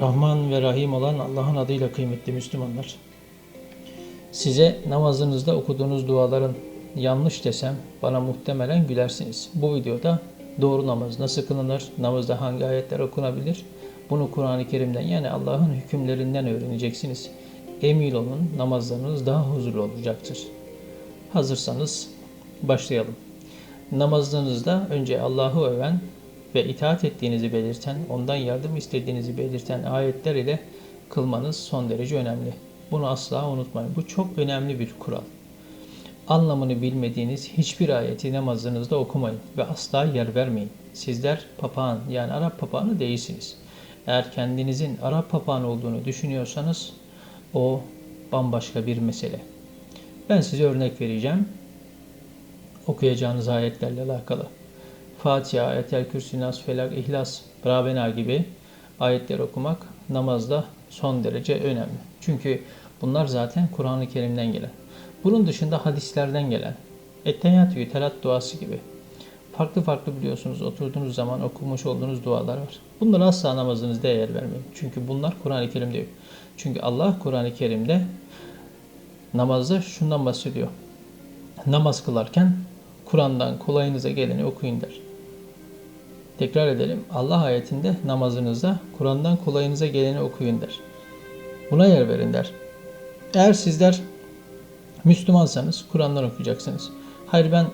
Rahman ve Rahim olan Allah'ın adıyla kıymetli Müslümanlar. Size namazınızda okuduğunuz duaların yanlış desem bana muhtemelen gülersiniz. Bu videoda doğru namaz nasıl kılınır, namazda hangi ayetler okunabilir, bunu Kur'an-ı Kerim'den yani Allah'ın hükümlerinden öğreneceksiniz. Emin olun namazlarınız daha huzurlu olacaktır. Hazırsanız başlayalım. Namazlarınızda önce Allah'ı öven ve itaat ettiğinizi belirten, ondan yardım istediğinizi belirten ayetler ile kılmanız son derece önemli. Bunu asla unutmayın. Bu çok önemli bir kural. Anlamını bilmediğiniz hiçbir ayeti namazınızda okumayın ve asla yer vermeyin. Sizler papağan yani Arap papağanı değilsiniz. Eğer kendinizin Arap papağanı olduğunu düşünüyorsanız o bambaşka bir mesele. Ben size örnek vereceğim. Okuyacağınız ayetlerle alakalı. Fatiha, Ayetel Kürsi, Nas, Felak, İhlas, Rabena gibi ayetler okumak namazda son derece önemli. Çünkü bunlar zaten Kur'an-ı Kerim'den gelen. Bunun dışında hadislerden gelen. Etteyyatü, telat duası gibi. Farklı farklı biliyorsunuz oturduğunuz zaman okumuş olduğunuz dualar var. Bunlara asla namazınızda yer vermeyin. Çünkü bunlar Kur'an-ı Kerim'de yok. Çünkü Allah Kur'an-ı Kerim'de namazda şundan bahsediyor. Namaz kılarken Kur'an'dan kolayınıza geleni okuyun der. Tekrar edelim. Allah ayetinde namazınızda Kur'an'dan kolayınıza geleni okuyun der. Buna yer verin der. Eğer sizler Müslümansanız Kur'an'dan okuyacaksınız. Hayır ben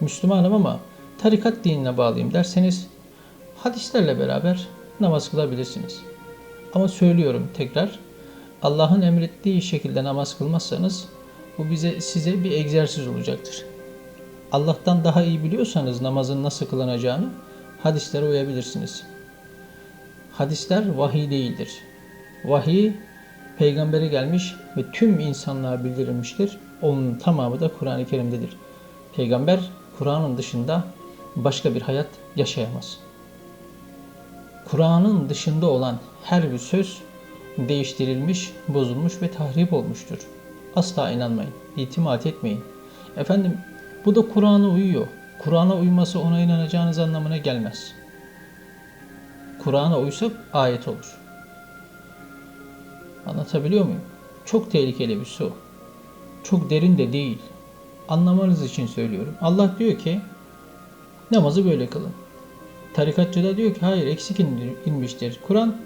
Müslümanım ama tarikat dinine bağlıyım derseniz hadislerle beraber namaz kılabilirsiniz. Ama söylüyorum tekrar Allah'ın emrettiği şekilde namaz kılmazsanız bu bize size bir egzersiz olacaktır. Allah'tan daha iyi biliyorsanız namazın nasıl kılınacağını hadislere uyabilirsiniz. Hadisler vahiy değildir. Vahiy peygambere gelmiş ve tüm insanlığa bildirilmiştir. Onun tamamı da Kur'an-ı Kerim'dedir. Peygamber Kur'an'ın dışında başka bir hayat yaşayamaz. Kur'an'ın dışında olan her bir söz değiştirilmiş, bozulmuş ve tahrip olmuştur. Asla inanmayın, itimat etmeyin. Efendim bu da Kur'an'a uyuyor. Kur'an'a uyması ona inanacağınız anlamına gelmez. Kur'an'a uysa ayet olur. Anlatabiliyor muyum? Çok tehlikeli bir su. Çok derin de değil. Anlamanız için söylüyorum. Allah diyor ki namazı böyle kılın. Tarikatçı da diyor ki hayır eksik inmiştir. Kur'an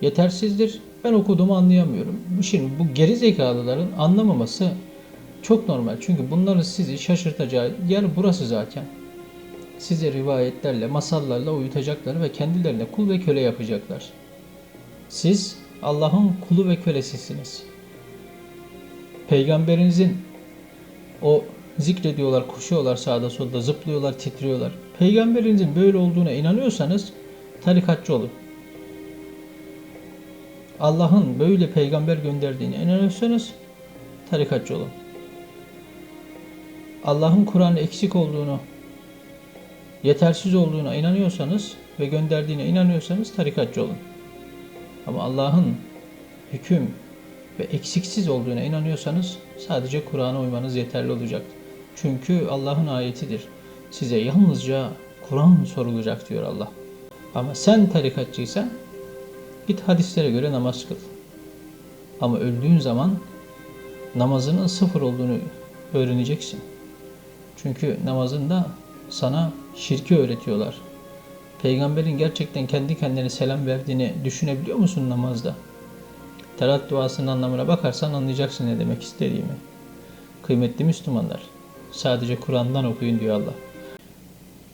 yetersizdir. Ben okuduğumu anlayamıyorum. Şimdi bu geri zekalıların anlamaması çok normal. Çünkü bunların sizi şaşırtacağı yer burası zaten. Size rivayetlerle, masallarla uyutacaklar ve kendilerine kul ve köle yapacaklar. Siz Allah'ın kulu ve kölesisiniz. Peygamberinizin o zikrediyorlar, koşuyorlar sağda solda, zıplıyorlar, titriyorlar. Peygamberinizin böyle olduğuna inanıyorsanız tarikatçı olun. Allah'ın böyle peygamber gönderdiğine inanıyorsanız tarikatçı olun. Allah'ın Kur'an'ı eksik olduğunu, yetersiz olduğuna inanıyorsanız ve gönderdiğine inanıyorsanız tarikatçı olun. Ama Allah'ın hüküm ve eksiksiz olduğuna inanıyorsanız sadece Kur'an'a uymanız yeterli olacak. Çünkü Allah'ın ayetidir. Size yalnızca Kur'an sorulacak diyor Allah. Ama sen tarikatçıysan git hadislere göre namaz kıl. Ama öldüğün zaman namazının sıfır olduğunu öğreneceksin. Çünkü namazında sana şirki öğretiyorlar. Peygamberin gerçekten kendi kendine selam verdiğini düşünebiliyor musun namazda? Terat duasının anlamına bakarsan anlayacaksın ne demek istediğimi. Kıymetli Müslümanlar, sadece Kur'an'dan okuyun diyor Allah.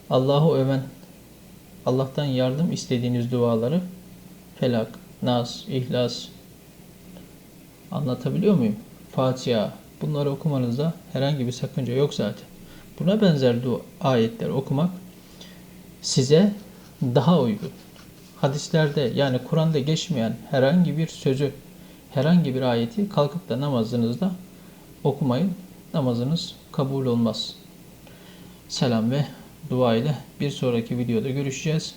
Allah'ı öven, Allah'tan yardım istediğiniz duaları Felak, Nas, İhlas anlatabiliyor muyum? Fatiha, bunları okumanızda herhangi bir sakınca yok zaten. Buna benzer ayetler okumak size daha uygun. Hadislerde yani Kur'an'da geçmeyen herhangi bir sözü, herhangi bir ayeti kalkıp da namazınızda okumayın. Namazınız kabul olmaz. Selam ve dua ile bir sonraki videoda görüşeceğiz.